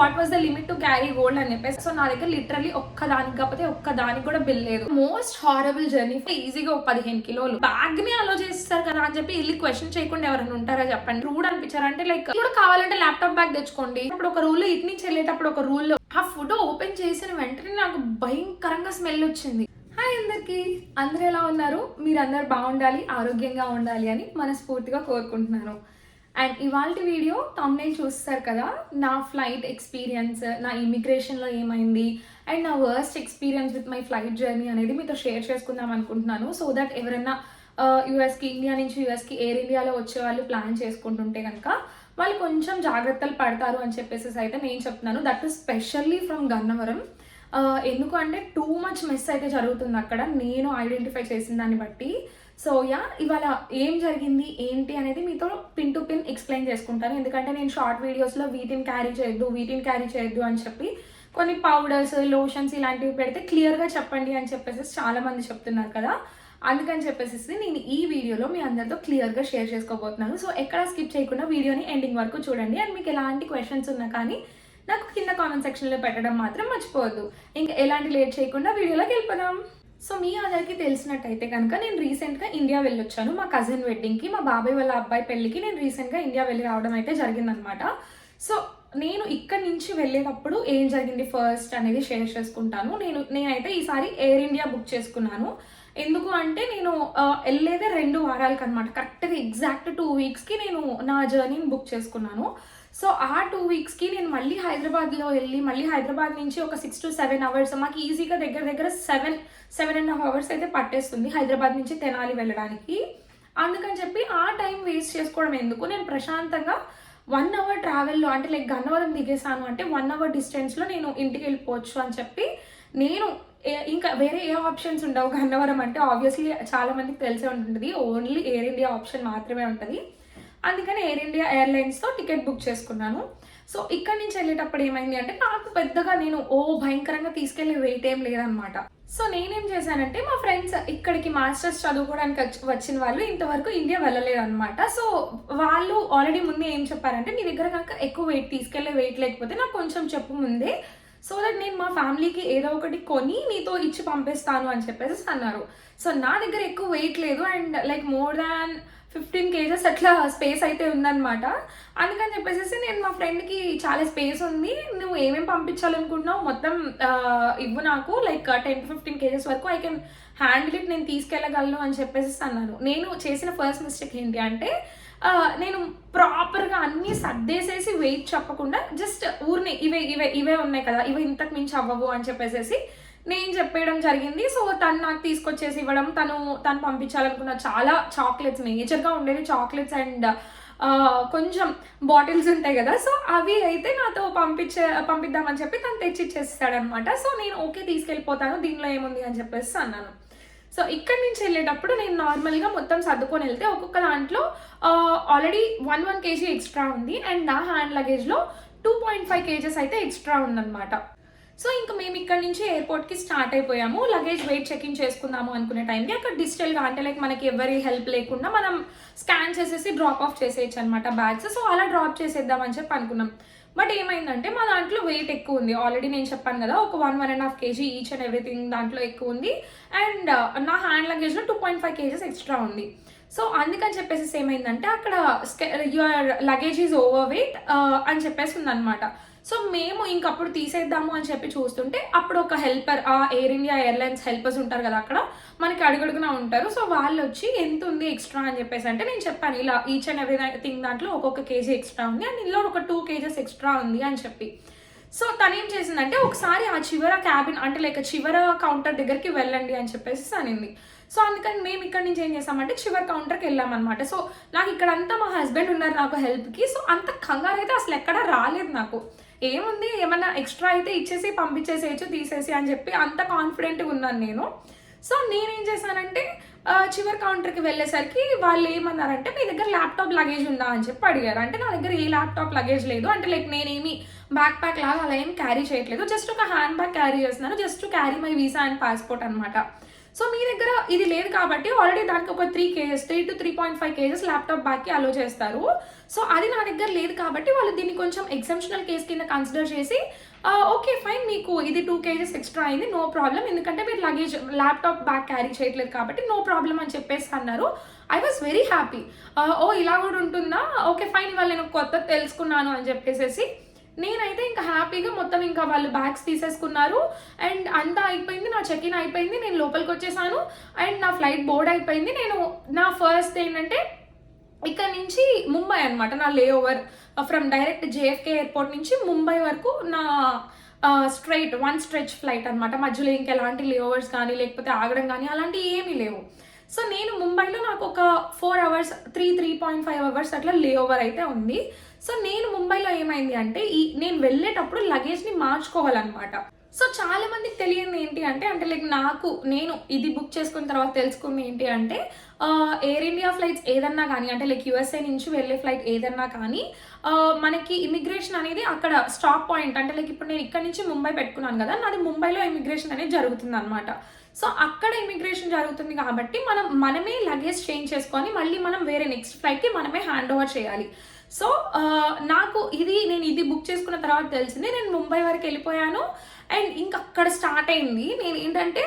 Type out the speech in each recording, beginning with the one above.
What was the limit to carry gold అని చెప్పేసి. So నా దగ్గర లిటరలీ ఒక్క దానికి కాకపోతే ఒక్క దానికి కూడా బిల్ లేదు. మోస్ట్ హారబుల్ జర్నీ ఈజీగా ఒక పదిహేను కిలోలు. బ్యాగ్ని అలో చేస్తారు కదా అని చెప్పి వెళ్ళి క్వశ్చన్ చేయకుండా ఎవరైనా ఉంటారా చెప్పండి. రూడ్ అనిపించారు? అంటే లైక్ కూడా కావాలంటే ల్యాప్టాప్ బ్యాగ్ తెచ్చుకోండి. ఇప్పుడు ఒక రూల్ ఇటు నుంచి వెళ్ళేటప్పుడు ఒక రూల్ ఆ ఫోటో ఓపెన్ చేసిన వెంటనే నాకు భయంకరంగా స్మెల్ వచ్చింది. హాయ్ అందరికి. అందరు ఎలా ఉన్నారు? మీరు అందరు బాగుండాలి ఆరోగ్యంగా ఉండాలి అని మనస్ఫూర్తిగా కోరుకుంటున్నాను. అండ్ ఇవాళ వీడియో తమ్నైల్ చూస్తారు కదా నా ఫ్లైట్ ఎక్స్పీరియన్స్ నా ఇమిగ్రేషన్లో ఏమైంది అండ్ నా worst experience with my flight journey అనేది మీతో షేర్ చేసుకుందాం అనుకుంటున్నాను. సో దట్ ఎవరైనా యూఎస్కి ఇండియా నుంచి యూఎస్కి ఎయిర్ ఇండియాలో వచ్చే వాళ్ళు ప్లాన్ చేసుకుంటుంటే కనుక వాళ్ళు కొంచెం జాగ్రత్తలు పడతారు అని చెప్పేసి అయితే నేను చెప్తున్నాను. That specially from Gannavaram. Uh, ఎందుకు అంటే టూ మచ్ మిస్ అయితే జరుగుతుంది అక్కడ. నేను ఐడెంటిఫై చేసిన దాన్ని బట్టి సో యా ఇవాళ ఏం జరిగింది ఏంటి అనేది మీతో పిన్ టు పిన్ ఎక్స్ప్లెయిన్ చేసుకుంటాను. ఎందుకంటే నేను షార్ట్ వీడియోస్లో వీటిని క్యారీ చేయొద్దు వీటిని క్యారీ చేయొద్దు అని చెప్పి కొన్ని పౌడర్స్ లోషన్స్ ఇలాంటివి పెడితే క్లియర్గా చెప్పండి అని చెప్పేసి చాలామంది చెప్తున్నారు కదా. అందుకని చెప్పేసి నేను ఈ వీడియోలో మీ అందరితో క్లియర్గా షేర్ చేసుకోబోతున్నాను. సో ఎక్కడ స్కిప్ చేయకుండా వీడియోని ఎండింగ్ వరకు చూడండి. అండ్ మీకు ఎలాంటి క్వశ్చన్స్ ఉన్నా కానీ నాకు కింద కామెంట్ సెక్షన్లో పెట్టడం మాత్రం మర్చిపోవద్దు. ఇంకా ఎలాంటి లేట్ చేయకుండా వీడియోలోకి వెళ్ళిపోదాం. సో మీ అందరికీ తెలిసినట్టయితే కనుక నేను రీసెంట్గా ఇండియా వెళ్ళొచ్చాను. మా కజిన్ వెడ్డింగ్కి మా బాబాయ్ వాళ్ళ అబ్బాయి పెళ్ళికి నేను రీసెంట్గా ఇండియా వెళ్ళి రావడం అయితే జరిగిందనమాట సో నేను ఇక్కడి నుంచి వెళ్ళేటప్పుడు ఏం జరిగింది ఫస్ట్ అనేది షేర్ చేసుకుంటాను. నేను నేనైతే ఈసారి ఎయిర్ ఇండియా బుక్ చేసుకున్నాను. ఎందుకు అంటే నేను వెళ్ళేదే రెండు వారాలకి అనమాట కరెక్ట్గా ఎగ్జాక్ట్ టూ వీక్స్కి నేను నా జర్నీని బుక్ చేసుకున్నాను. సో ఆ టూ వీక్స్కి నేను మళ్ళీ హైదరాబాద్లో వెళ్ళి మళ్ళీ హైదరాబాద్ నుంచి ఒక సిక్స్ టు సెవెన్ అవర్స్ మాకు ఈజీగా దగ్గర దగ్గర seven seven and half hours అయితే పట్టేస్తుంది హైదరాబాద్ నుంచి తెనాలి వెళ్ళడానికి. అందుకని చెప్పి ఆ టైం వేస్ట్ చేసుకోవడం ఎందుకు? నేను ప్రశాంతంగా వన్ అవర్ ట్రావెల్లో అంటే లైక్ గన్నవరం దిగేసాను అంటే వన్ అవర్ డిస్టెన్స్లో నేను ఇంటికి వెళ్ళిపోవచ్చు అని చెప్పి నేను ఇంకా వేరే ఏ ఆప్షన్స్ ఉండవు గన్నవరం అంటే ఆబ్వియస్లీ చాలా మందికి తెలిసే ఉంటుంది. ఓన్లీ ఎయిర్ ఇండియా ఆప్షన్ మాత్రమే ఉంటుంది. అందుకని ఎయిర్ ఇండియా ఎయిర్లైన్స్తో టికెట్ బుక్ చేసుకున్నాను. సో ఇక్కడ నుంచి వెళ్ళేటప్పుడు ఏమైంది అంటే నాకు పెద్దగా నేను ఓ భయంకరంగా తీసుకెళ్ళే వెయిట్ ఏం లేదనమాట సో నేనేం చేశానంటే మా ఫ్రెండ్స్ ఇక్కడికి మాస్టర్స్ చదువుకోవడానికి వచ్చి- వచ్చిన వాళ్ళు ఇంతవరకు ఇండియా వెళ్ళలేదు అనమాట సో వాళ్ళు ఆల్రెడీ ముందే ఏం చెప్పారంటే నీ దగ్గర కనుక ఎక్కువ వెయిట్ తీసుకెళ్ళే వెయిట్ లేకపోతే నాకు కొంచెం చెప్పు ముందే. సో దట్ నేను మా ఫ్యామిలీకి ఏదో ఒకటి కొని నీతో ఇచ్చి పంపిస్తాను అని చెప్పేసి అన్నారు. సో నా దగ్గర ఎక్కువ వెయిట్ లేదు. And like more than fifteen kgs అట్లా స్పేస్ అయితే ఉందన్నమాట. అందుకని చెప్పేసి నేను మా ఫ్రెండ్కి చాలా స్పేస్ ఉంది. నువ్వు ఏమేమి పంపించాలనుకుంటున్నావు మొత్తం ఇవ్వు నాకు. Like ten to fifteen kgs వరకు ఐ కెన్ హ్యాండిల్ ఇట్ నేను తీసుకెళ్ళగలను అని చెప్పేసి అన్నాను నేను చేసిన ఫస్ట్ మిస్టేక్ ఏంటి అంటే నేను ప్రాపర్గా అన్నీ సర్దేసేసి వెయిట్ చెప్పకుండా జస్ట్ ఊరిని ఇవే ఇవే ఇవే ఉన్నాయి కదా ఇవి ఇంతకు మించి అవ్వవు అని చెప్పేసేసి నేను చెప్పేయడం జరిగింది. సో తను నాకు తీసుకొచ్చేసి ఇవ్వడం తను తను పంపించాలనుకున్న చాలా చాక్లెట్స్ మేజర్గా ఉండేది చాక్లెట్స్ అండ్ కొంచెం బాటిల్స్ ఉంటాయి కదా. సో అవి అయితే నాతో పంపించే పంపిద్దామని చెప్పి తను తెచ్చిచ్చేస్తాడనమాట. సో నేను ఓకే తీసుకెళ్ళిపోతాను దీనిలో ఏముంది అని చెప్పేసి అన్నాను. సో ఇక్కడి నుంచి వెళ్ళేటప్పుడు నేను నార్మల్గా మొత్తం సర్దుకొని వెళ్తే ఒక్కొక్క దాంట్లో already one one kg extra ఉంది. అండ్ నా హ్యాండ్ లగేజ్లో టూ పాయింట్ ఫైవ్ కేజెస్ అయితే ఎక్స్ట్రా ఉందన్నమాట. సో ఇంకా మేము ఇక్కడ నుంచి ఎయిర్పోర్ట్కి స్టార్ట్ అయిపోయాము. లగేజ్ వెయిట్ చెక్ ఇన్ చేసుకుందాము అనుకునే టైంకి అక్కడ డిజిటల్గా అంటే లైక్ మనకి ఎవరి హెల్ప్ లేకుండా మనం స్కాన్ చేసేసి డ్రాప్ ఆఫ్ చేసేయచ్చు అనమాట బ్యాగ్స్. సో అలా డ్రాప్ చేసేద్దాం అని చెప్పి అనుకున్నాం. బట్ ఏమైందంటే మా దాంట్లో వెయిట్ ఎక్కువ ఉంది. ఆల్రెడీ నేను చెప్పాను కదా ఒక one one and half kg each and everything దాంట్లో ఎక్కువ ఉంది. అండ్ నా hand లగేజ్లో two point five kgs extra ఉంది. సో అందుకని చెప్పేసి ఏమైందంటే అక్కడ your luggage is over weight అని చెప్పేసి ఉందనమాట సో మేము ఇంకప్పుడు తీసేద్దాము అని చెప్పి చూస్తుంటే అప్పుడు ఒక హెల్పర్ ఆ ఎయిర్ ఇండియా ఎయిర్లైన్స్ హెల్పర్స్ ఉంటారు కదా అక్కడ మనకి అడుగుడుగునా ఉంటారు. సో వాళ్ళు వచ్చి ఎంత ఉంది ఎక్స్ట్రా అని చెప్పేసి అంటే నేను చెప్పాను ఇలా ఈచ్ అండ్ ఎవ్రీ థింగ్ దాంట్లో ఒక్కొక్క కేజీ ఎక్స్ట్రా ఉంది అండ్ ఇందులో ఒక టూ కేజెస్ ఎక్స్ట్రా ఉంది అని చెప్పి. సో తను ఏం చేసిందంటే ఒకసారి ఆ చివర క్యాబిన్ అంటే లైక్ చివర కౌంటర్ దగ్గరికి వెళ్ళండి అని చెప్పేసి అనింది. సో అందుకని మేము ఇక్కడ నుంచి ఏం చేసామంటే చివరి కౌంటర్కి వెళ్ళామన్నమాట సో నాకు ఇక్కడంతా మా హస్బెండ్ ఉన్నారు నాకు హెల్ప్కి సో అంత కంగారు అయితే అసలు ఎక్కడ రాలేదు నాకు. ఏముంది? ఏమన్నా ఎక్స్ట్రా అయితే ఇచ్చేసి పంపించేసేయచ్చు తీసేసి అని చెప్పి అంత కాన్ఫిడెంట్గా ఉన్నాను నేను. సో నేనేం చేశానంటే చివరి కౌంటర్కి వెళ్ళేసరికి వాళ్ళు ఏమన్నారంటే మీ దగ్గర ల్యాప్టాప్ లగేజ్ ఉందా? అని చెప్పి అడిగారు. అంటే నా దగ్గర ఏ ల్యాప్టాప్ లగేజ్ లేదు. అంటే లైక్ నేనేమి బ్యాక్ ప్యాక్ లాగా అలా ఏం క్యారీ చేయట్లేదు. జస్ట్ ఒక హ్యాండ్ బ్యాగ్ క్యారీ చేస్తున్నాను just carry my visa and passport అనమాట సో మీ దగ్గర ఇది లేదు కాబట్టి ఆల్రెడీ దానికి ఒక three kgs three to three point five kgs laptop బ్యాగ్కి allow చేస్తారు. సో అది నా దగ్గర లేదు కాబట్టి వాళ్ళు దీన్ని కొంచెం ఎగ్జామ్షనల్ కేస్ కింద కన్సిడర్ చేసి ఓకే ఫైన్ మీకు ఇది టూ కేజెస్ ఎక్స్ట్రా అయింది నో ప్రాబ్లం ఎందుకంటే మీరు లగేజ్ ల్యాప్టాప్ బ్యాగ్ క్యారీ చేయట్లేదు కాబట్టి నో ప్రాబ్లం అని చెప్పేసి అన్నారు. ఐ వాస్ వెరీ హ్యాపీ ఓ ఇలా కూడా ఉంటుందా? ఓకే ఫైన్ ఇవాళ నేను కొత్త తెలుసుకున్నాను అని చెప్పేసి నేనైతే ఇంకా హ్యాపీగా మొత్తం ఇంకా వాళ్ళు బ్యాగ్స్ తీసేసుకున్నారు. అండ్ అంతా అయిపోయింది నా చెక్ ఇన్ అయిపోయింది నేను లోపలికి వచ్చేసాను. అండ్ నా ఫ్లైట్ బోర్డ్ అయిపోయింది. నేను నా ఫస్ట్ ఏంటంటే ఇక్కడ నుంచి ముంబై అనమాట నా layover from direct JFK airport నుంచి ముంబై వరకు నా స్ట్రైట్ వన్ స్ట్రెచ్ ఫ్లైట్ అనమాట మధ్యలో ఇంకా ఎలాంటి కానీ లేకపోతే ఆగడం కానీ అలాంటివి ఏమీ లేవు. సో నేను ముంబైలో నాకు ఒక four hours three three point five hours అట్లా లే ఓవర్ అయితే ఉంది. సో నేను ముంబైలో ఏమైంది అంటే ఈ నేను వెళ్ళేటప్పుడు లగేజ్ని మార్చుకోవాలన్నమాట. సో చాలా మందికి తెలియదు ఏంటి అంటే అంటే లైక్ నాకు నేను ఇది బుక్ చేసుకున్న తర్వాత తెలుసుకుంది ఏంటి అంటే ఎయిర్ ఇండియా ఫ్లైట్స్ ఏదన్నా కానీ అంటే లైక్ యూఎస్ఏ నుంచి వెళ్ళే ఫ్లైట్ ఏదన్నా కానీ మనకి ఇమిగ్రేషన్ అనేది అక్కడ స్టాప్ పాయింట్ అంటే లైక్ ఇప్పుడు నేను ఇక్కడ నుంచి ముంబై పెట్టుకున్నాను కదా నాది ముంబైలో ఇమిగ్రేషన్ అనేది జరుగుతుంది అనమాట సో అక్కడ ఇమిగ్రేషన్ జరుగుతుంది కాబట్టి మనం మనమే లగేజ్ చేంజ్ చేసుకొని మళ్ళీ మనం వేరే నెక్స్ట్ ఫ్లైట్కి మనమే హ్యాండ్ ఓవర్ చేయాలి. సో నాకు ఇది నేను ఇది బుక్ చేసుకున్న తర్వాత తెలిసింది. నేను ముంబై వరకు వెళ్ళిపోయాను. అండ్ ఇంక అక్కడ స్టార్ట్ అయింది. నేను ఏంటంటే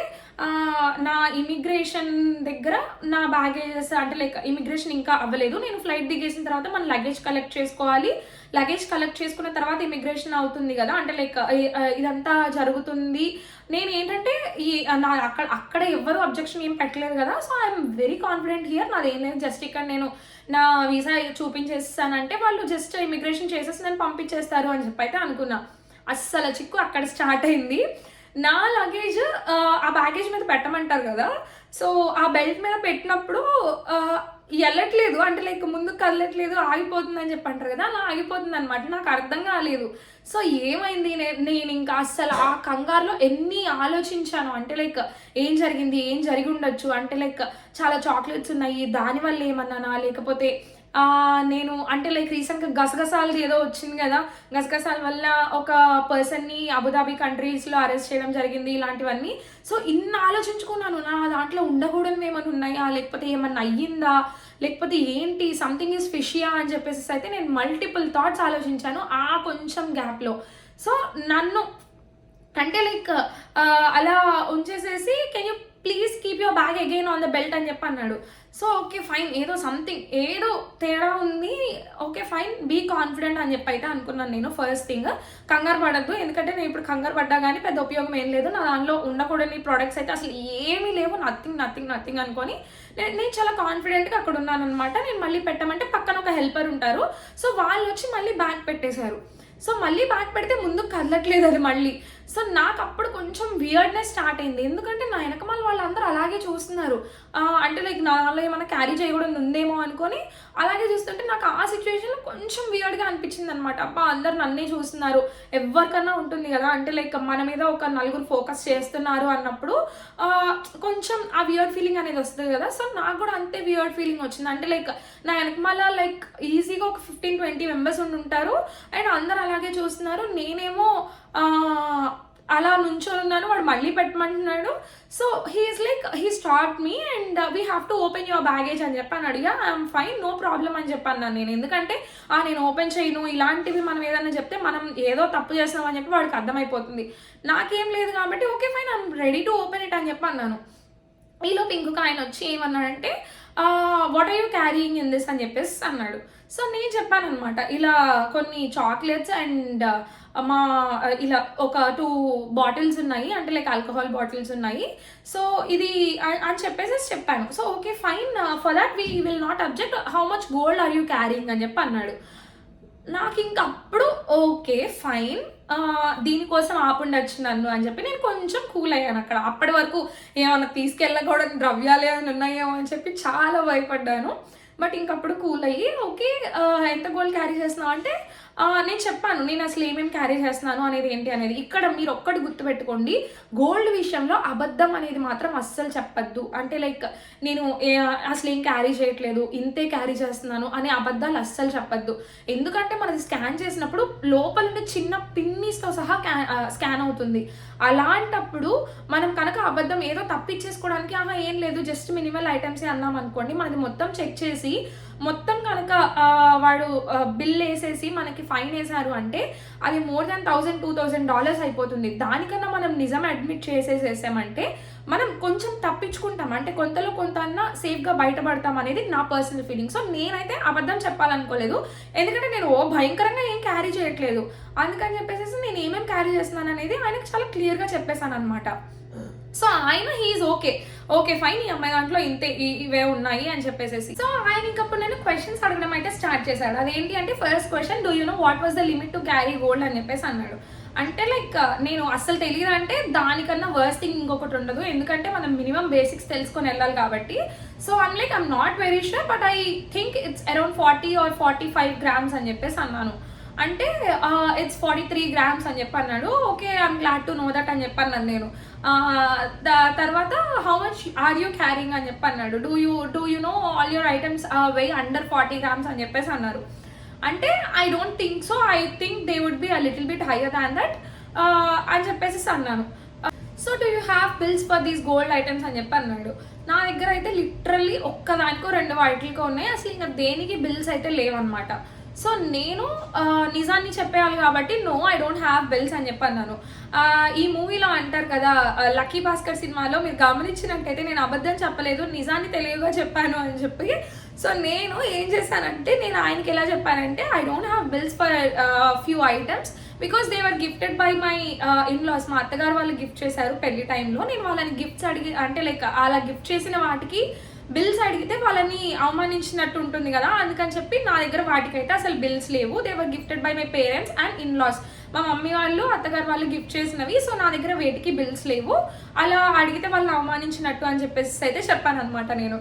నా ఇమిగ్రేషన్ దగ్గర నా బ్యాగేజెస్ అంటే లైక్ ఇమిగ్రేషన్ ఇంకా అవ్వలేదు. నేను ఫ్లైట్ దిగేసిన తర్వాత మన లగేజ్ కలెక్ట్ చేసుకోవాలి. లగేజ్ కలెక్ట్ చేసుకున్న తర్వాత ఇమిగ్రేషన్ అవుతుంది కదా. అంటే లైక్ ఇదంతా జరుగుతుంది. నేను ఏంటంటే ఈ నా అక్కడ అక్కడ ఎవ్వరు అబ్జెక్షన్ ఏం పెట్టలేదు కదా. So I'm very confident here. నాది ఏం లేదు. జస్ట్ ఇక్కడ నేను నా వీసా చూపించేస్తానంటే వాళ్ళు జస్ట్ ఇమిగ్రేషన్ చేసేసి నేను పంపించేస్తారు అని చెప్పి అయితే అనుకున్నా. అస్సలు చిక్కు అక్కడ స్టార్ట్ అయింది. నా లగేజ్ ఆ బ్యాగేజ్ మీద పెట్టమంటారు కదా. సో ఆ బెల్ట్ మీద పెట్టినప్పుడు వెళ్ళట్లేదు అంటే లైక్ ముందుకు కదలట్లేదు ఆగిపోతుంది అని చెప్పి అంటారు కదా. అలా ఆగిపోతుంది అనమాట నాకు అర్థం కాలేదు. సో ఏమైంది? నే- నేను ఇంకా అస్సలు ఆ కంగారులో ఎన్ని ఆలోచించాను? అంటే లైక్ ఏం జరిగింది? ఏం జరిగి ఉండొచ్చు? అంటే లైక్ చాలా చాక్లెట్స్ ఉన్నాయి. దానివల్ల ఏమన్నానా? లేకపోతే నేను అంటే లైక్ రీసెంట్గా గసగసాలది ఏదో వచ్చింది కదా గసగసాల వల్ల ఒక పర్సన్ని అబుదాబి కంట్రీస్లో అరెస్ట్ చేయడం జరిగింది ఇలాంటివన్నీ. సో ఇన్ని ఆలోచించుకున్నాను. నా దాంట్లో ఉండకూడదు ఏమైనా ఉన్నాయా? లేకపోతే ఏమన్నా అయ్యిందా? లేకపోతే ఏంటి? సంథింగ్ ఈజ్ ఫిషియా అని చెప్పేసి అయితే నేను మల్టిపుల్ థాట్స్ ఆలోచించాను ఆ కొంచెం గ్యాప్లో సో నన్ను అంటే లైక్ అలా ఉంచేసేసి can you please keep your bag again on the belt అని చెప్పి అన్నాడు. So okay fine. ఏదో సంథింగ్ ఏదో తేడా ఉంది. Okay fine. బీ కాన్ఫిడెంట్ అని చెప్పి అయితే అనుకున్నాను నేను ఫస్ట్ థింగ్. కంగారు పడద్దు. ఎందుకంటే నేను ఇప్పుడు కంగారు పడ్డా కానీ పెద్ద ఉపయోగం ఏం లేదు. నా దానిలో ఉండకూడని ప్రోడక్ట్స్ అయితే అసలు ఏమీ లేవు. నథింగ్ నథింగ్ నథింగ్ అనుకొని నేను నేను చాలా కాన్ఫిడెంట్గా అక్కడ ఉన్నాను అనమాట నేను మళ్ళీ పెట్టమంటే పక్కన ఒక హెల్పర్ ఉంటారు. సో వాళ్ళు వచ్చి మళ్ళీ బ్యాగ్ పెట్టేశారు. సో మళ్ళీ బ్యాగ్ పెడితే ముందుకు కదలట్లేదు అది మళ్ళీ. సో నాకు అప్పుడు కొంచెం వియర్డ్నెస్ స్టార్ట్ అయింది. ఎందుకంటే నా వెనకమాల వాళ్ళందరూ అలాగే చూస్తున్నారు. అంటే లైక్ నాలో ఏమైనా క్యారీ చేయకూడదు ఉందేమో అనుకొని అలాగే చూస్తుంటే నాకు ఆ సిచ్యువేషన్లో కొంచెం వియర్డ్గా అనిపించింది అనమాట అబ్బా అందరు నన్నే చూస్తున్నారు. ఎవరికన్నా ఉంటుంది కదా. అంటే లైక్ మన మీద ఒక నలుగురు ఫోకస్ చేస్తున్నారు అన్నప్పుడు కొంచెం ఆ వియర్డ్ ఫీలింగ్ అనేది వస్తుంది కదా. సో నాకు కూడా అంతే వియర్డ్ ఫీలింగ్ వచ్చింది. అంటే లైక్ నా వెనకమాల లైక్ ఈజీగా ఒక ఫిఫ్టీన్ ట్వంటీ మెంబర్స్ ఉండి ఉంటారు. అండ్ అందరు అలాగే చూస్తున్నారు. నేనేమో అలా నుంచొని ఉన్నాను వాడు మళ్ళీ పెట్టమంటున్నాడు. So he's like he start me and we have to open your baggage అని చెప్పాను అడిగా. ఐఎమ్ ఫైన్ నో ప్రాబ్లం అని చెప్పాను నేను. ఎందుకంటే ఆ నేను ఓపెన్ చేయను ఇలాంటివి మనం ఏదైనా చెప్తే మనం ఏదో తప్పు చేస్తాం అని చెప్పి వాడికి అర్థమైపోతుంది. నాకేం లేదు కాబట్టి okay fine I'm ready to open it అని చెప్పన్నాను ఈలోపు ఇంకొక ఆయన వచ్చి ఏమన్నాడంటే what are you carrying in this అని చెప్పేసి అన్నాడు. సో నేను చెప్పాను అనమాట ఇలా కొన్ని చాక్లెట్స్ అండ్ మా ఇలా ఒక టూ బాటిల్స్ ఉన్నాయి. అంటే లైక్ ఆల్కహాల్ బాటిల్స్ ఉన్నాయి. సో ఇది అని చెప్పేసి చెప్పాను. So okay fine for that we will not object how much gold are you carrying అని చెప్పి అన్నాడు. నాకు ఇంక అప్పుడు ఓకే ఫైన్ uh, దీనికోసం ఆపుండొచ్చు నన్ను అని చెప్పి నేను కొంచెం కూల్ అయ్యాను అక్కడ. అప్పటి వరకు ఏమైనా తీసుకెళ్ళకూడని ద్రవ్యాలు ఏమైనా ఉన్నాయేమో అని చెప్పి చాలా భయపడ్డాను. బట్ ఇంకప్పుడు కూల్ అయ్యి ఓకే uh, ఎంత గోల్డ్ క్యారీ చేస్తున్నావు అంటే నేను చెప్పాను నేను అసలు ఏమేమి క్యారీ చేస్తున్నాను అనేది ఏంటి అనేది. ఇక్కడ మీరు ఒక్కటి గుర్తుపెట్టుకోండి గోల్డ్ విషయంలో అబద్ధం అనేది మాత్రం అస్సలు చెప్పద్దు. అంటే లైక్ నేను అసలు ఏం క్యారీ చేయట్లేదు ఇంతే క్యారీ చేస్తున్నాను అనే అబద్ధాలు అస్సలు చెప్పద్దు. ఎందుకంటే మనది స్కాన్ చేసినప్పుడు లోపల ఉండే చిన్న పిన్నీస్తో సహా స్కాన్ అవుతుంది. అలాంటప్పుడు మనం కనుక అబద్ధం ఏదో తప్పించేసుకోవడానికి ఆహా ఏం లేదు జస్ట్ మినిమల్ ఐటమ్సే అన్నాం అనుకోండి మనది మొత్తం చెక్ చేసి మొత్తం కనుక వాడు బిల్ వేసేసి మనకి ఫైన్ వేశారు అంటే అది more than thousand two thousand dollars అయిపోతుంది. దానికన్నా మనం నిజం అడ్మిట్ చేసేసేసామంటే మనం కొంచెం తప్పించుకుంటాం. అంటే కొంతలో కొంత అన్నా సేఫ్గా బయటపడతాం అనేది నా పర్సనల్ ఫీలింగ్. సో నేనైతే అబద్ధం చెప్పాలనుకోలేదు. ఎందుకంటే నేను ఓ భయంకరంగా ఏం క్యారీ చేయట్లేదు. అందుకని చెప్పేసి నేను ఏమేమి క్యారీ చేస్తున్నాను అనేది ఆయనకు చాలా క్లియర్గా చెప్పేశాను అనమాట సో ఆయన హీఈస్ ఓకే ఓకే ఫైన్ ఈ అమ్మాయి దాంట్లో ఇంతే ఇవే ఉన్నాయి అని చెప్పేసి సో ఆయన ఇంకప్పుడు నేను క్వశ్చన్స్ అడగడం అయితే స్టార్ట్ చేశాడు. అదేంటి అంటే first question do you know what was the limit to carry gold అని చెప్పేసి అన్నాడు. అంటే లైక్ uh, నేను అస్సలు తెలియదు అంటే దానికన్నా వర్స్ థింగ్ ఇంకొకటి ఉండదు. ఎందుకంటే మనం మినిమం బేసిక్స్ తెలుసుకొని వెళ్ళాలి కాబట్టి. So I'm like I'm not very sure but I think it's around forty or forty five grams అని చెప్పేసి అన్నాను. అంటే ఇట్స్ ఫార్టీ త్రీ గ్రామ్స్ అని చెప్పి అన్నాడు okay I'm glad to know that అని చెప్పన్నాను నేను. తర్వాత how much are you carrying అని చెప్పి అన్నాడు do you do you know all your items weigh under forty grams అని చెప్పేసి అన్నారు. అంటే I don't think so I think they would be a little bit higher than that అని చెప్పేసి అన్నాను. So do you have bills for these gold items అని చెప్పి అన్నాడు నా దగ్గర అయితే లిటరల్లీ ఒక్కదానికో రెండు వాటికో ఉన్నాయి. అసలు ఇంకా దేనికి బిల్స్ అయితే లేవన్నమాట. సో నేను నిజాన్ని చెప్పేయాలి కాబట్టి no I don't have bills అని చెప్పి అన్నాను ఈ మూవీలో అంటారు కదా లక్కీ భాస్కర్ సినిమాలో మీరు గమనించినట్టయితే నేను అబద్ధం చెప్పలేదు నిజాన్ని తెలియగా చెప్పాను అని చెప్పి. సో నేను ఏం చేశానంటే నేను ఆయనకి ఎలా చెప్పానంటే I don't have bills for few items because they were gifted by my in-laws మా అత్తగారు వాళ్ళు గిఫ్ట్ చేశారు పెళ్ళి టైంలో నేను వాళ్ళని గిఫ్ట్స్ అడిగి అంటే లైక్ అలా గిఫ్ట్ చేసిన వాటికి బిల్స్ అడిగితే వాళ్ళని అవమానించినట్టు ఉంటుంది కదా అందుకని చెప్పి నా దగ్గర వాటికైతే అసలు బిల్స్ లేవు. They were gifted by my parents and in-laws మా మమ్మీ వాళ్ళు అత్తగారు వాళ్ళు గిఫ్ట్ చేసినవి సో నా దగ్గర వేటికి బిల్స్ లేవు. అలా అడిగితే వాళ్ళని అవమానించినట్టు అని చెప్పేసి అయితే చెప్పాను అనమాట నేను.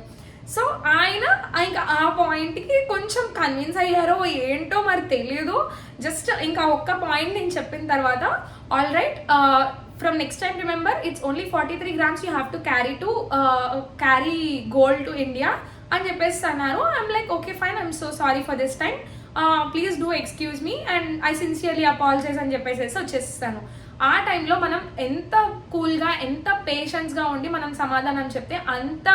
సో ఆయన ఇంకా ఆ పాయింట్కి కొంచెం కన్విన్స్ అయ్యారో ఏంటో మరి తెలియదు జస్ట్ ఇంకా ఒక్క పాయింట్ నేను చెప్పిన తర్వాత all right uh, from next time remember it's only forty three grams you have to carry to carry gold to India అని చెప్పేసి అన్నారు. I'm like okay fine I'm so sorry for this time please do excuse me and I sincerely apologise అని చెప్పేసి వచ్చేస్తాను. ఆ టైంలో మనం ఎంత కూల్గా ఎంత పేషెన్స్గా ఉండి మనం సమాధానం చెప్తే అంత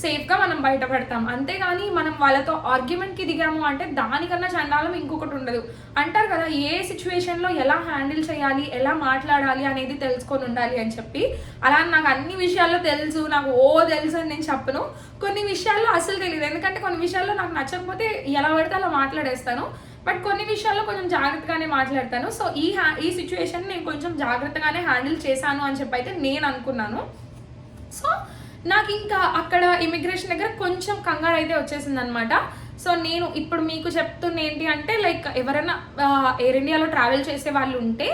సేఫ్గా మనం బయటపడతాం అంతేగాని మనం వాళ్ళతో ఆర్గ్యుమెంట్కి దిగాము అంటే దానికన్నా చండాలం ఇంకొకటి ఉండదు. అంటారు కదా ఏ సిచ్యువేషన్లో ఎలా హ్యాండిల్ చేయాలి ఎలా మాట్లాడాలి అనేది తెలుసుకొని ఉండాలి అని చెప్పి. అలా నాకు అన్ని విషయాల్లో తెలుసు నాకు ఓ తెలుసు అని నేను చెప్పను. కొన్ని విషయాల్లో అసలు తెలియదు ఎందుకంటే కొన్ని విషయాల్లో నాకు నచ్చకపోతే ఎలా పడితే అలా మాట్లాడేస్తాను. బట్ కొన్ని విషయాల్లో కొంచెం జాగ్రత్తగానే మాట్లాడతాను. సో ఈ హ్యా ఈ సిచ్యువేషన్ నేను కొంచెం జాగ్రత్తగానే హ్యాండిల్ చేశాను అని చెప్పి అయితే నేను అనుకున్నాను. సో నాకు ఇంకా అక్కడ ఇమిగ్రేషన్ దగ్గర కొంచెం కంగారు అయితే వచ్చేసింది అనమాట సో నేను ఇప్పుడు మీకు చెప్తున్న ఏంటి అంటే లైక్ ఎవరైనా ఎయిర్ ఇండియాలో ట్రావెల్ చేసే వాళ్ళు ఉంటే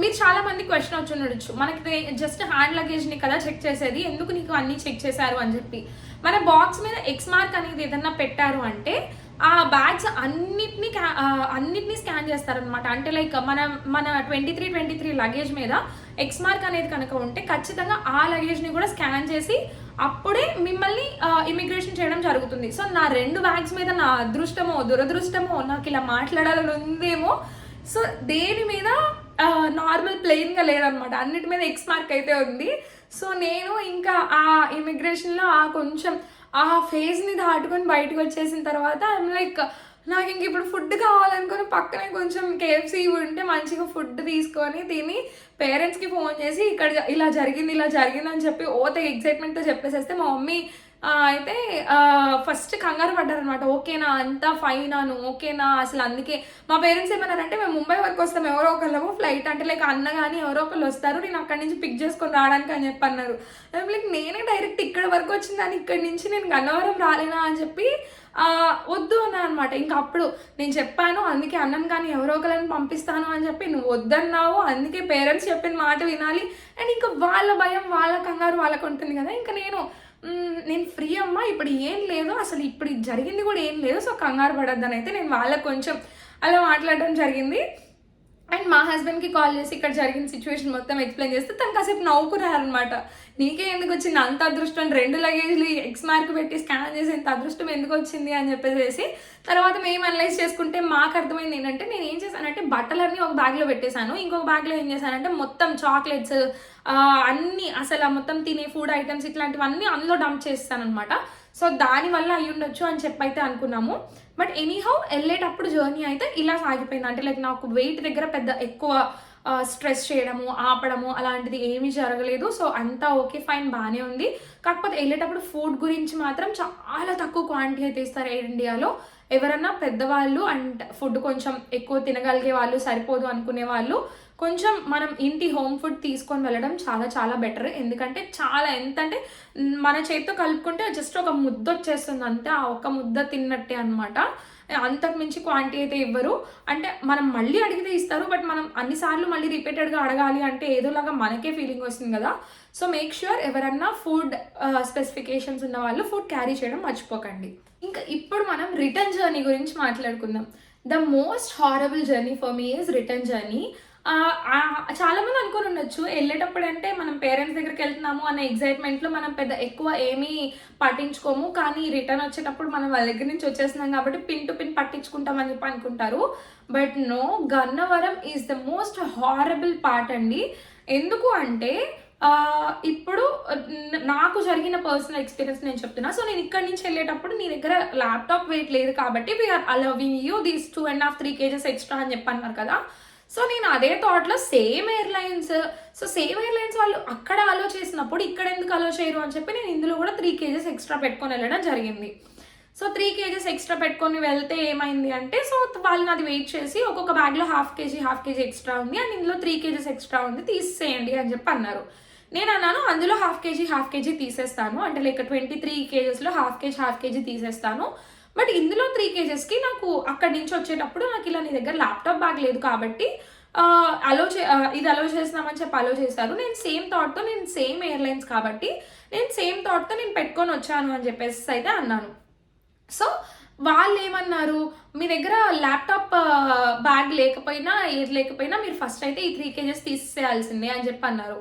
మీరు చాలా మంది క్వశ్చన్ వచ్చి ఉండొచ్చు మనకి జస్ట్ హ్యాండ్ లగేజ్ని కదా చెక్ చేసేది. ఎందుకు నీకు అన్ని చెక్ చేశారు అని చెప్పి. మన బాక్స్ మీద ఎక్స్ మార్క్ అనేది ఏదన్నా పెట్టారు అంటే ఆ బ్యాగ్స్ అన్నిటిని క్యా- అన్నిటిని స్కాన్ చేస్తారనమాట అంటే లైక్ మన మన twenty three twenty three luggage మీద ఎక్స్ మార్క్ అనేది కనుక ఉంటే ఖచ్చితంగా ఆ లగేజ్ని కూడా స్కాన్ చేసి అప్పుడే మిమ్మల్ని ఇమిగ్రేషన్ చేయడం జరుగుతుంది. సో నా రెండు బ్యాగ్స్ మీద నా అదృష్టమో దురదృష్టమో నాకు ఇలా మాట్లాడాలని ఉందేమో సో దేని మీద నార్మల్ ప్లెయిన్గా లేదనమాట అన్నిటి మీద ఎక్స్ మార్క్ అయితే ఉంది. సో నేను ఇంకా ఆ ఇమిగ్రేషన్లో ఆ కొంచెం ఆ ఫేజ్ని దాటుకొని బయటకు వచ్చేసిన తర్వాత ఐమ్ లైక్ నాకు ఇంక ఇప్పుడు ఫుడ్ కావాలనుకుని పక్కనే కొంచెం కేఎఫ్సీ ఉంటే మంచిగా ఫుడ్ తీసుకొని తిని పేరెంట్స్కి ఫోన్ చేసి ఇక్కడ ఇలా జరిగింది ఇలా జరిగింది అని చెప్పి ఓతే ఎగ్జైట్మెంట్తో చెప్పేసేస్తే మా మమ్మీ అయితే ఫస్ట్ కంగారు పడ్డారనమాట ఓకేనా అంతా ఫైన్ అను ఓకేనా అసలు అందుకే మా పేరెంట్స్ ఏమన్నారంటే మేము ముంబై వరకు వస్తాం ఎవరో ఒకళ్ళము ఫ్లైట్ అంటే లైక్ అన్న కానీ ఎవరో ఒకళ్ళు వస్తారు నేను అక్కడి నుంచి పిక్ చేసుకొని రావడానికి అని చెప్పి అన్నారు లైక్ నేనే డైరెక్ట్ ఇక్కడ వరకు వచ్చిందని ఇక్కడి నుంచి నేను గన్నవరం రాలేనా అని చెప్పి వద్దు అన్నా అనమాట ఇంకా అప్పుడు నేను చెప్పాను అందుకే అన్నం కానీ ఎవరో ఒకరిని పంపిస్తాను అని చెప్పి నువ్వు వద్దన్నావు అందుకే పేరెంట్స్ చెప్పిన మాట వినాలి అండ్ ఇంకా వాళ్ళ భయం వాళ్ళ కంగారు వాళ్ళకు ఉంటుంది కదా. ఇంకా నేను నేను ఫ్రీ అమ్మా ఇప్పుడు ఏం లేదు అసలు ఇప్పుడు జరిగింది కూడా ఏం లేదు సో కంగారు పడొద్దని అయితే నేను వాళ్ళకు కొంచెం అలా మాట్లాడడం జరిగింది. అండ్ మా హస్బెండ్కి కాల్ చేసి ఇక్కడ జరిగిన సిచ్యువేషన్ మొత్తం ఎక్స్ప్లెయిన్ చేస్తే తను కాసేపు నవ్వుకున్నారనమాట నీకే ఎందుకు వచ్చింది? అంత అదృష్టం. రెండు లగేజ్లు ఎక్స్ మార్క్ పెట్టి స్కాన్ చేసి ఇంత అదృష్టం ఎందుకు వచ్చింది? అని చెప్పేసి తర్వాత మేము అనలైజ్ చేసుకుంటే మాకు అర్థమైంది ఏంటంటే నేను ఏం చేశానంటే బట్టలన్నీ ఒక బ్యాగ్లో పెట్టేశాను. ఇంకొక బ్యాగ్లో ఏం చేశానంటే మొత్తం చాక్లెట్స్ అన్నీ అసలు మొత్తం తినే ఫుడ్ ఐటమ్స్ ఇట్లాంటివన్నీ అందులో డంప్ చేస్తానమాట సో దానివల్ల అయి ఉండొచ్చు అని చెప్పి అయితే అనుకున్నాము. బట్ ఎనీహౌ వెళ్ళేటప్పుడు జర్నీ అయితే ఇలా సాగిపోయింది. అంటే లైక్ నాకు వెయిట్ దగ్గర పెద్ద ఎక్కువ స్ట్రెస్ చేయడము ఆపడము అలాంటిది ఏమీ జరగలేదు. సో అంతా ఓకే ఫైన్ బాగానే ఉంది. కాకపోతే వెళ్ళేటప్పుడు ఫుడ్ గురించి మాత్రం చాలా తక్కువ క్వాంటిటీ అయితే ఇస్తారు ఎయిర్ ఇండియాలో ఎవరన్నా పెద్దవాళ్ళు అండ్ ఫుడ్ కొంచెం ఎక్కువ తినగలిగే వాళ్ళు సరిపోదు అనుకునే వాళ్ళు. కొంచెం మనం ఇంటి హోమ్ ఫుడ్ తీసుకొని వెళ్ళడం చాలా చాలా బెటర్ ఎందుకంటే చాలా ఎంత అంటే మన చేతితో కలుపుకుంటే జస్ట్ ఒక ముద్ద వచ్చేస్తుంది. అంతే ఆ ఒక ముద్ద తిన్నట్టే అనమాట అంతకు మించి క్వాంటిటీ అయితే ఇవ్వరు. అంటే మనం మళ్ళీ అడిగితే ఇస్తారు బట్ మనం అన్నిసార్లు మళ్ళీ రిపీటెడ్గా అడగాలి అంటే ఏదోలాగా మనకే ఫీలింగ్ వస్తుంది కదా. సో మేక్ ష్యూర్ ఎవరన్నా ఫుడ్ స్పెసిఫికేషన్స్ uh, ఉన్న వాళ్ళు ఫుడ్ క్యారీ చేయడం మర్చిపోకండి. ఇంకా ఇప్పుడు మనం రిటర్న్ జర్నీ గురించి మాట్లాడుకుందాం. The most horrible journey for me is return journey చాలా మంది అనుకుని ఉండొచ్చు. వెళ్ళేటప్పుడు అంటే మనం పేరెంట్స్ దగ్గరికి వెళ్తున్నాము అనే ఎగ్జైట్మెంట్లో మనం పెద్ద ఎక్కువ ఏమీ పట్టించుకోము. కానీ రిటర్న్ వచ్చేటప్పుడు మనం వాళ్ళ దగ్గర నుంచి వచ్చేస్తున్నాం కాబట్టి పిన్ టు పిన్ పట్టించుకుంటామని చెప్పి అనుకుంటారు. But no Gannavaram is the most horrible part అండి. ఎందుకు అంటే ఇప్పుడు నాకు జరిగిన పర్సనల్ ఎక్స్పీరియన్స్ నేను చెప్తున్నా. సో నేను ఇక్కడ నుంచి వెళ్ళేటప్పుడు నీ దగ్గర ల్యాప్టాప్ వెయిట్ లేదు కాబట్టి we are allowing you these two and half three kgs extra అని చెప్పన్నారు కదా. సో నేను అదే థాట్లో same airlines so same airlines వాళ్ళు అక్కడ అలో చేసినప్పుడు ఇక్కడ ఎందుకు అలో చేయరు అని చెప్పి నేను ఇందులో కూడా త్రీ కేజెస్ ఎక్స్ట్రా పెట్టుకొని వెళ్ళడం జరిగింది. సో త్రీ కేజెస్ ఎక్స్ట్రా పెట్టుకొని వెళ్తే ఏమైంది అంటే సో వాళ్ళని అది వెయిట్ చేసి ఒక్కొక్క బ్యాగ్లో half kg half kg extra ఉంది. అండ్ ఇందులో త్రీ కేజెస్ ఎక్స్ట్రా ఉంది తీసేయండి అని చెప్పి అన్నారు. నేను అన్నాను అందులో హాఫ్ కేజీ హాఫ్ కేజీ తీసేస్తాను. అంటే లైక్ ట్వంటీ త్రీ కేజెస్లో హాఫ్ కేజీ హాఫ్ కేజీ తీసేస్తాను. బట్ ఇందులో త్రీ కేజెస్కి నాకు అక్కడి నుంచి వచ్చేటప్పుడు నాకు ఇలా నీ దగ్గర ల్యాప్టాప్ బ్యాగ్ లేదు కాబట్టి అలో చే ఇది అలో చేస్తున్నామని చెప్పి అలో చేశారు. నేను సేమ్ థాట్తో నేను సేమ్ ఎయిర్లైన్స్ కాబట్టి నేను సేమ్ థాట్తో నేను పెట్టుకొని వచ్చాను అని చెప్పేసి అయితే అన్నాను. సో వాళ్ళు ఏమన్నారు మీ దగ్గర ల్యాప్టాప్ బ్యాగ్ లేకపోయినా ఏది లేకపోయినా మీరు ఫస్ట్ అయితే ఈ త్రీ కేజెస్ తీసేయాల్సిందే అని చెప్పి అన్నారు.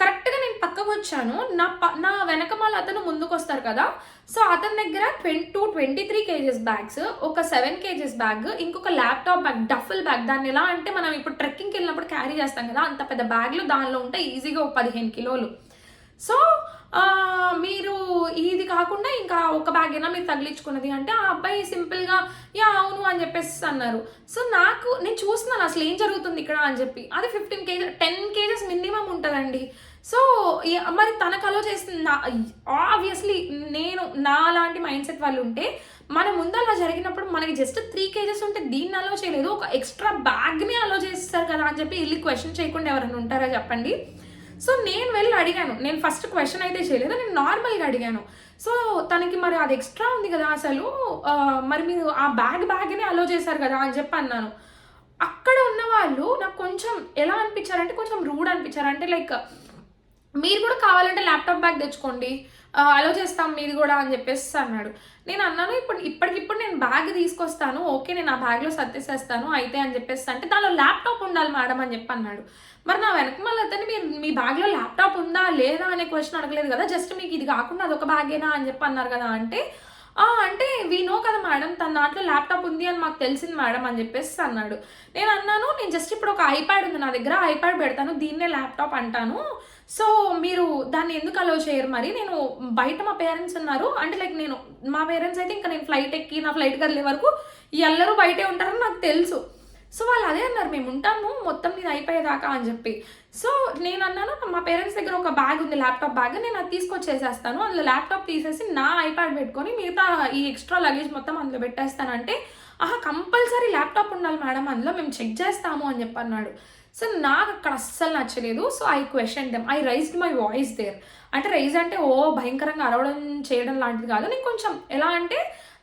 కరెక్ట్గా నేను పక్కకు వచ్చాను. నా ప నా వెనకమాల అతను ముందుకు వస్తారు కదా. సో అతని దగ్గర twenty two twenty three kgs bags ఒక సెవెన్ కేజెస్ బ్యాగ్ ఇంకొక ల్యాప్టాప్ బ్యాగ్ డఫుల్ బ్యాగ్ దాన్ని ఎలా అంటే మనం ఇప్పుడు ట్రెక్కింగ్కి వెళ్ళినప్పుడు క్యారీ చేస్తాం కదా. అంత పెద్ద బ్యాగ్లు దానిలో ఉంటే ఈజీగా ఒక పదిహేను కిలోలు. సో మీరు ఇది కాకుండా ఇంకా ఒక బ్యాగ్ అయినా మీరు తగిలించుకున్నది. అంటే ఆ అబ్బాయి సింపుల్గా యా అవును అని చెప్పేసి అన్నారు. సో నాకు నేను చూస్తున్నాను అసలు ఏం జరుగుతుంది ఇక్కడ అని చెప్పి. అది fifteen kg ten kgs minimum ఉంటుందండి. సో మరి తనకు అలో చేస్తుంది ఆబ్వియస్లీ నేను నా లాంటి మైండ్ సెట్ వాళ్ళు ఉంటే మన ముందు అలా జరిగినప్పుడు మనకి జస్ట్ త్రీ కేజెస్ ఉంటే దీన్ని అలో చేయలేదు. ఒక ఎక్స్ట్రా బ్యాగ్ని అలో చేస్తారు కదా అని చెప్పి వెళ్ళి క్వశ్చన్ చేయకుండా ఎవరైనా ఉంటారా చెప్పండి? సో నేను వెళ్ళి అడిగాను. నేను ఫస్ట్ క్వశ్చన్ అయితే చేయలేదు. నేను నార్మల్గా అడిగాను. సో తనకి మరి అది ఎక్స్ట్రా ఉంది కదా అసలు మరి మీరు ఆ బ్యాగ్ బ్యాగ్ని అలో చేశారు కదా అని చెప్పి అన్నాను. అక్కడ ఉన్న వాళ్ళు నాకు కొంచెం ఎలా అనిపించారంటే కొంచెం రూడ్ అనిపించారు. అంటే లైక్ మీరు కూడా కావాలంటే ల్యాప్టాప్ బ్యాగ్ తెచ్చుకోండి. అలో చేస్తాం మీది కూడా అని చెప్పేసి అన్నాడు. నేను అన్నాను ఇప్పుడు ఇప్పటికిప్పుడు నేను బ్యాగ్ తీసుకొస్తాను. ఓకే నేను ఆ బ్యాగ్లో సర్దేసేస్తాను. అయితే అని చెప్పేసి అంటే దానిలో ల్యాప్టాప్ ఉండాలి మేడం అని చెప్పి అన్నాడు. మరి నా వెనక మళ్ళీ మీరు మీ బ్యాగ్లో ల్యాప్టాప్ ఉందా లేదా అనే క్వశ్చన్ అడగలేదు కదా. జస్ట్ మీకు ఇది కాకుండా అదొక బ్యాగేనా అని చెప్పి అన్నారు కదా అంటే అంటే వీ నో కదా మేడం తన దాంట్లో ల్యాప్టాప్ ఉంది అని మాకు తెలిసింది మేడం అని చెప్పేసి అన్నాడు. నేను అన్నాను నేను జస్ట్ ఇప్పుడు ఒక ఐప్యాడ్ ఉంది నా దగ్గర ఐప్యాడ్ పెడతాను దీన్నే ల్యాప్టాప్ అంటాను. సో మీరు దాన్ని ఎందుకు అలో చేయరు మరి? నేను బయట మా పేరెంట్స్ ఉన్నారు. అంటే లైక్ నేను మా పేరెంట్స్ అయితే ఇంకా నేను ఫ్లైట్ ఎక్కి నా ఫ్లైట్ కదిలే వరకు ఎల్లరూ బయటే ఉంటారని నాకు తెలుసు. సో వాళ్ళు అదే అన్నారు మేము ఉంటాము మొత్తం నేను అయిపోయేదాకా అని చెప్పి. సో నేను అన్నాను మా పేరెంట్స్ దగ్గర ఒక బ్యాగ్ ఉంది ల్యాప్టాప్ బ్యాగ్ నేను అది తీసుకొచ్చేసేస్తాను. అందులో ల్యాప్టాప్ తీసేసి నా ఐప్యాడ్ పెట్టుకొని మిగతా ఈ ఎక్స్ట్రా లగేజ్ మొత్తం అందులో పెట్టేస్తానంటే ఆహా కంపల్సరీ ల్యాప్టాప్ ఉండాలి మేడం అందులో మేము చెక్ చేస్తాము అని చెప్పి అన్నాడు సో నాకు అక్కడ అస్సలు నచ్చలేదు. So I question them I raised my voice there అంటే రైజ్ అంటే ఓ భయంకరంగా అరవడం చేయడం లాంటిది కాదు. నేను కొంచెం ఎలా అంటే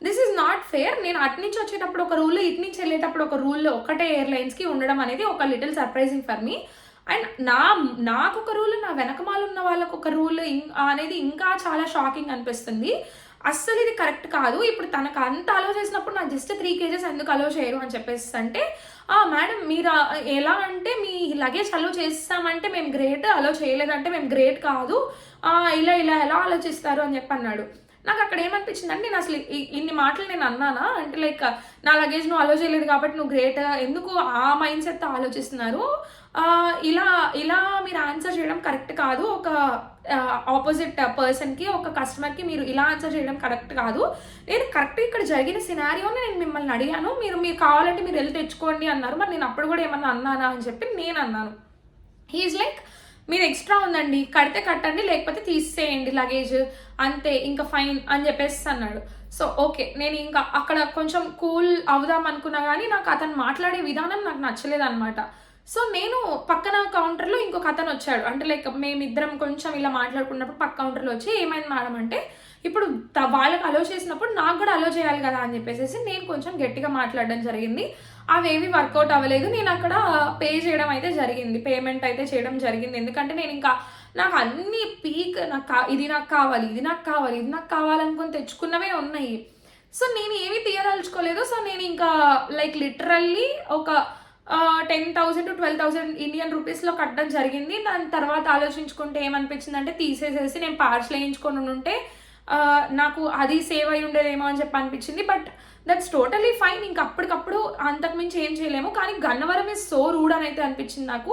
దిస్ ఈజ్ నాట్ ఫేర్ నేను అటు నుంచి వచ్చేటప్పుడు ఒక రూల్ ఇటు నుంచి వెళ్ళేటప్పుడు ఒక రూల్ ఒకటే ఎయిర్లైన్స్కి ఉండడం అనేది ఒక little surprising for me and నా నాకు ఒక రూల్ నా వెనకమాల ఉన్న వాళ్ళకు ఒక రూల్ అనేది ఇంకా చాలా షాకింగ్ అనిపిస్తుంది. అస్సలు ఇది కరెక్ట్ కాదు. ఇప్పుడు తనకు అంత అలో చేసినప్పుడు నాకు జస్ట్ త్రీ కేజెస్ ఎందుకు అలో చేయరు అని చెప్పేసి అంటే "ఆ, మేడం మీరు ఎలా అంటే మీ లగేజ్ అలో చేస్తామంటే మేము గ్రేట్ అలో చేయలేదంటే మేము గ్రేట్ కాదు. ఇలా ఇలా ఎలా ఆలోచిస్తారు? అని చెప్పి అన్నాడు. నాకు అక్కడ ఏమనిపించింది అంటే నేను అసలు ఇన్ని మాటలు నేను అన్నానా? అంటే లైక్ నా లగేజ్ నువ్వు అలో చేయలేదు కాబట్టి నువ్వు గ్రేట్ ఎందుకు ఆ మైండ్ సెట్తో ఆలోచిస్తున్నారు? ఇలా ఇలా మీరు ఆన్సర్ చేయడం కరెక్ట్ కాదు. ఒక ఆపోజిట్ పర్సన్కి ఒక కస్టమర్కి మీరు ఇలా ఆన్సర్ చేయడం కరెక్ట్ కాదు. నేను కరెక్ట్ ఇక్కడ జరిగిన సినారియోని నేను మిమ్మల్ని అడిగాను. మీరు మీరు కావాలంటే మీరు వెళ్ళి తెచ్చుకోండి అన్నారు. మరి నేను అప్పుడు కూడా ఏమన్నా అన్నానా అని చెప్పి నేను అన్నాను. హీఈస్ లైక్ మీరు ఎక్స్ట్రా ఉందండి. కడితే కట్టండి లేకపోతే తీసేయండి లగేజ్ అంతే ఇంకా ఫైన్ అని చెప్పేసి అన్నాడు. సో ఓకే నేను ఇంకా అక్కడ కొంచెం కూల్ అవుదాం అనుకున్నా కానీ నాకు అతను మాట్లాడే విధానం నాకు నచ్చలేదు అనమాట సో నేను పక్కన కౌంటర్లో ఇంకొక అతను వచ్చాడు. అంటే లైక్ మేమిద్దరం కొంచెం ఇలా మాట్లాడుకున్నప్పుడు పక్క కౌంటర్లో వచ్చి ఏమైంది మేడం అంటే ఇప్పుడు వాళ్ళకి అలో చేసినప్పుడు నాకు కూడా అలో చేయాలి కదా అని చెప్పేసి నేను కొంచెం గట్టిగా మాట్లాడడం జరిగింది. అవేవి వర్కౌట్ అవ్వలేదు. నేను అక్కడ పే చేయడం అయితే జరిగింది. పేమెంట్ అయితే చేయడం జరిగింది. ఎందుకంటే నేను ఇంకా నాకు అన్ని పీక్ నాకు ఇది నాకు కావాలి ఇది నాకు కావాలి ఇది నాకు కావాలనుకుని తెచ్చుకున్నవే ఉన్నాయి. సో నేను ఏమీ తీయదలుచుకోలేదు. సో నేను ఇంకా లైక్ లిటరల్లీ ఒక ten thousand to twelve thousand Indian రూపీస్లో కట్టడం జరిగింది. దాని తర్వాత ఆలోచించుకుంటే ఏమనిపించింది అంటే తీసేసేసి నేను పార్సల్ వేయించుకొని ఉంటే నాకు అది సేవ్ అయి ఉండేదేమో అని చెప్పి అనిపించింది. బట్ దట్స్ టోటలీ ఫైన్ ఇంక అప్పటికప్పుడు అంతకుమించి ఏం చేయలేము. కానీ గన్నవరం ఇస్ సో రూడ్ అని అయితే అనిపించింది నాకు.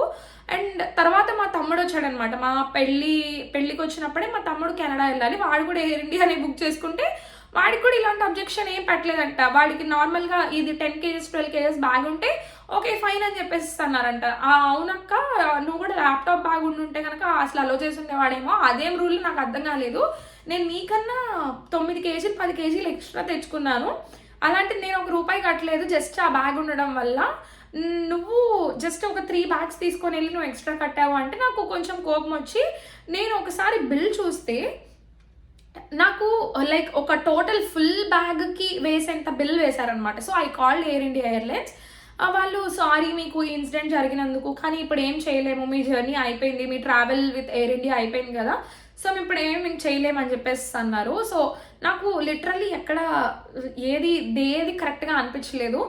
అండ్ తర్వాత మా తమ్ముడు వచ్చాడనమాట. మా పెళ్ళి పెళ్ళికి వచ్చినప్పుడే మా తమ్ముడు కెనడా వెళ్ళాలి. వాడు కూడా ఎయిర్ ఇండియానే బుక్ చేసుకుంటే వాడికి కూడా ఇలాంటి అబ్జెక్షన్ ఏం పెట్టలేదంట. వాడికి నార్మల్గా ఇది ten kgs twelve kgs bag ఉంటే ఓకే ఫైన్ అని చెప్పేసి అన్నారంట అవునక్క నువ్వు కూడా ల్యాప్టాప్ బ్యాగ్ ఉండుంటే కనుక అసలు అలో చేసుండేవాడేమో అదేం రూల్ నాకు అర్థం కాలేదు. నేను నీకన్నా తొమ్మిది కేజీలు పది కేజీలు ఎక్స్ట్రా తెచ్చుకున్నాను. అలాంటిది నేను ఒక రూపాయి కట్టలేదు జస్ట్ ఆ బ్యాగ్ ఉండడం వల్ల. నువ్వు జస్ట్ ఒక త్రీ బ్యాగ్స్ తీసుకొని వెళ్ళి నువ్వు ఎక్స్ట్రా కట్టావు అంటే నాకు కొంచెం కోపం వచ్చి నేను ఒకసారి బిల్ చూస్తే నాకు లైక్ ఒక టోటల్ ఫుల్ బ్యాగ్కి వేసేంత bill వేశారనమాట so I called Air India airlines వాళ్ళు సారీ మీకు ఈ ఇన్సిడెంట్ జరిగినందుకు కానీ ఇప్పుడు ఏం చేయలేము. మీ జర్నీ అయిపోయింది. మీ ట్రావెల్ విత్ ఎయిర్ ఇండియా అయిపోయింది కదా. సో మేము ఇప్పుడు ఏమి మేము చేయలేమని చెప్పేసి అన్నారు. సో నాకు లిటరల్లీ ఎక్కడ ఏది దేది కరెక్ట్గా అనిపించలేదు.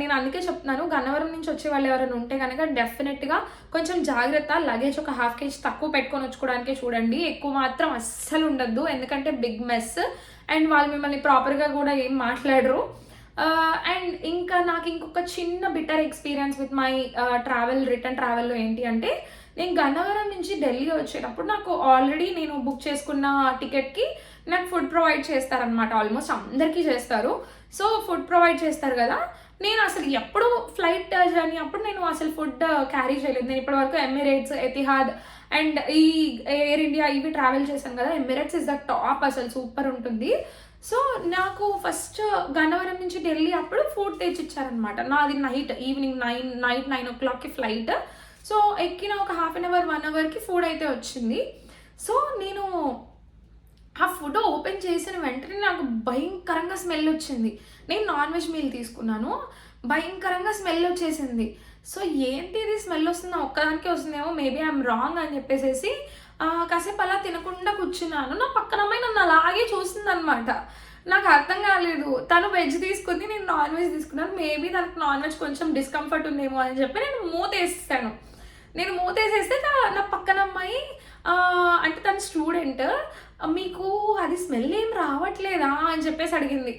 నేను అందుకే చెప్తున్నాను గన్నవరం నుంచి వచ్చే వాళ్ళు ఎవరైనా ఉంటే కనుక డెఫినెట్గా కొంచెం జాగ్రత్త లగేజ్ ఒక హాఫ్ కేజీ తక్కువ పెట్టుకొని వచ్చుకోవడానికే చూడండి. ఎక్కువ మాత్రం అస్సలు ఉండద్దు ఎందుకంటే బిగ్ మెస్ అండ్ వాళ్ళు మిమ్మల్ని ప్రాపర్గా కూడా ఏం మాట్లాడరు. అండ్ ఇంకా నాకు ఇంకొక చిన్న bitter experience with my travel return ట్రావెల్లో ఏంటి అంటే నేను గన్నవరం నుంచి ఢిల్లీ వచ్చేటప్పుడు నాకు ఆల్రెడీ నేను బుక్ చేసుకున్న టికెట్కి నాకు ఫుడ్ ప్రొవైడ్ చేస్తారనమాట ఆల్మోస్ట్ అందరికీ చేస్తారు. సో ఫుడ్ ప్రొవైడ్ చేస్తారు కదా. నేను అసలు ఎప్పుడు ఫ్లైట్ జర్నీ అప్పుడు నేను అసలు ఫుడ్ క్యారీ uh, చేయలేదు. నేను ఇప్పటివరకు ఎమిరేట్స్ ఎతిహాద్ అండ్ ఈ ఎయిర్ ఇండియా ఇవి ట్రావెల్ చేశాను కదా. ఎమిరేట్స్ ఇస్ ద టాప్ అసలు సూపర్ ఉంటుంది. సో నాకు ఫస్ట్ గన్నవరం నుంచి ఢిల్లీ అప్పుడు ఫుడ్ తెచ్చిచ్చారనమాట నాది night evening nine night nine o క్లాక్కి ఫ్లైట్ సో ఎక్కిన ఒక హాఫ్ అన్ అవర్ వన్ అవర్కి ఫుడ్ అయితే వచ్చింది. సో నేను ఆ ఫుడ్ ఓపెన్ చేసిన వెంటనే నాకు భయంకరంగా స్మెల్ వచ్చింది. నేను నాన్ వెజ్ మీల్ తీసుకున్నాను. భయంకరంగా స్మెల్ వచ్చేసింది. సో ఏంటి ఇది? స్మెల్ వస్తుంది? ఒక్కదానికే వస్తుందేమో మేబీ ఐఎమ్ రాంగ్ అని చెప్పేసి కాసేపు అలా తినకుండా కూర్చున్నాను. నా పక్కన అమ్మాయి నన్ను అలాగే చూస్తుంది అనమాట నాకు అర్థం కాలేదు. తను వెజ్ తీసుకుంది నేను నాన్ వెజ్ తీసుకున్నాను. మేబీ తనకు నాన్ వెజ్ కొంచెం డిస్కంఫర్ట్ ఉందేమో అని చెప్పి నేను మూత వేసేసాను. నేను మూతేసేస్తే నా- నా పక్కన అమ్మాయి అంటే తన స్టూడెంట్ మీకు అది స్మెల్ ఏం రావట్లేదా అని చెప్పేసి అడిగింది.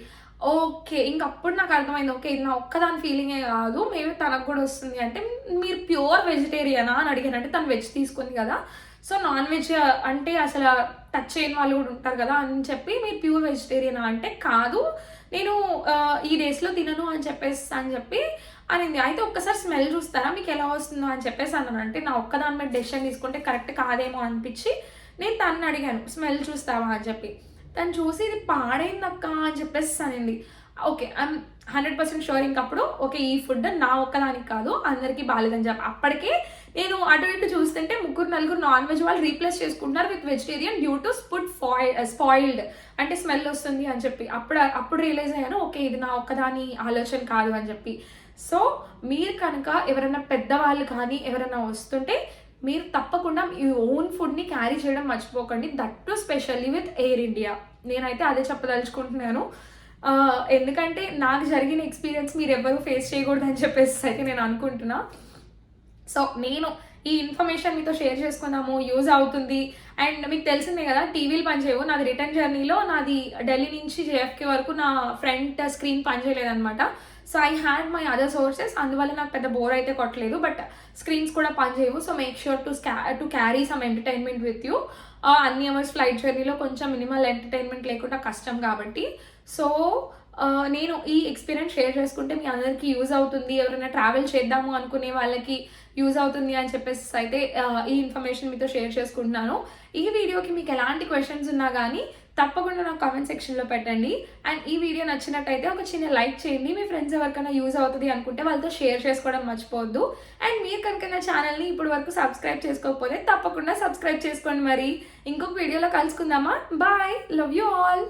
ఓకే ఇంకప్పుడు నాకు అర్థమైంది. ఓకే ఇది నా ఒక్కదాని ఫీలింగే కాదు మేబీ తనకు కూడా వస్తుంది అంటే మీరు ప్యూర్ వెజిటేరియనా అని అడిగాను. అంటే తను వెజ్ తీసుకుంది కదా సో నాన్ వెజ్ అంటే అసలు టచ్ చేయని వాళ్ళు కూడా ఉంటారు కదా అని చెప్పి మీరు ప్యూర్ వెజిటేరియనా అంటే కాదు నేను ఈ డేస్లో తినను అని చెప్పేసి అని చెప్పి అనింది. అయితే ఒక్కసారి స్మెల్ చూస్తారా? మీకు ఎలా వస్తుందో? అని చెప్పేసి అన్నాను. అంటే నా ఒక్కదాని మీద డెసిషన్ తీసుకుంటే కరెక్ట్ కాదేమో అనిపించి నేను తను అడిగాను స్మెల్ చూస్తావా? అని చెప్పి. తను చూసి ఇది పాడైందక్క? అని చెప్పేసి అనింది. Okay I'm hundred percent sure ఇంకప్పుడు. ఓకే ఈ ఫుడ్ నా ఒక్కదానికి కాదు అందరికీ బాగాలేదని చెప్పి. అప్పటికే నేను అటు ఇటు చూస్తుంటే ముగ్గురు నలుగురు నాన్ వెజ్ వాళ్ళు రీప్లేస్ చేసుకుంటున్నారు with vegetarian due to food spoiled. అంటే స్మెల్ వస్తుంది అని చెప్పి. అప్పుడు అప్పుడు రియలైజ్ అయ్యాను ఓకే ఇది నా ఒక్కదాని ఆలోచన కాదు అని చెప్పి. సో మీరు కనుక ఎవరైనా పెద్దవాళ్ళు కానీ ఎవరైనా వస్తుంటే మీరు తప్పకుండా మీ ఓన్ ఫుడ్ని క్యారీ చేయడం మర్చిపోకండి. That too specially with air India నేనైతే అదే చెప్పదలుచుకుంటున్నాను. ఎందుకంటే నాకు జరిగిన ఎక్స్పీరియన్స్ మీరు ఎవరు ఫేస్ చేయకూడదు అని చెప్పేసి అయితే నేను అనుకుంటున్నా. సో నేను ఈ ఇన్ఫర్మేషన్ మీతో షేర్ చేసుకున్నాము యూజ్ అవుతుంది. అండ్ మీకు తెలిసిందే కదా టీవీలు పనిచేయవు. నాది రిటర్న్ జర్నీలో నాది ఢిల్లీ నుంచి జేఎఫ్కే వరకు నా front screen పనిచేయలేదనమాట so I had my other sources అందువల్ల నాకు పెద్ద బోర్ అయితే కొట్టలేదు. బట్ స్క్రీన్స్ కూడా పనిచేయవు. So make sure to to carry some entertainment with you అన్ని అవర్స్ ఫ్లైట్ జర్నీలో కొంచెం మినిమల్ ఎంటర్టైన్మెంట్ లేకుండా కష్టం కాబట్టి. సో నేను ఈ ఎక్స్పీరియన్స్ షేర్ చేసుకుంటే మీ అందరికీ యూజ్ అవుతుంది. ఎవరైనా ట్రావెల్ చేద్దాము అనుకునే వాళ్ళకి యూజ్ అవుతుంది అని చెప్పేసి అయితే ఈ ఇన్ఫర్మేషన్ మీతో షేర్ చేసుకుంటున్నాను. ఈ వీడియోకి మీకు ఎలాంటి క్వశ్చన్స్ ఉన్నా కానీ తప్పకుండా నాకు కామెంట్ సెక్షన్లో పెట్టండి. అండ్ ఈ వీడియో నచ్చినట్టయితే ఒక చిన్న లైక్ చేయండి. మీ ఫ్రెండ్స్ ఎవరికైనా యూజ్ అవుతుంది అనుకుంటే వాళ్ళతో షేర్ చేసుకోవడం మర్చిపోవద్దు. అండ్ మీరు కనుక నా ఛానల్ని ఇప్పటి వరకు సబ్స్క్రైబ్ చేసుకోకపోతే తప్పకుండా సబ్స్క్రైబ్ చేసుకోండి మరి. ఇంకొక వీడియోలో కలుసుకుందామా? Bye love you all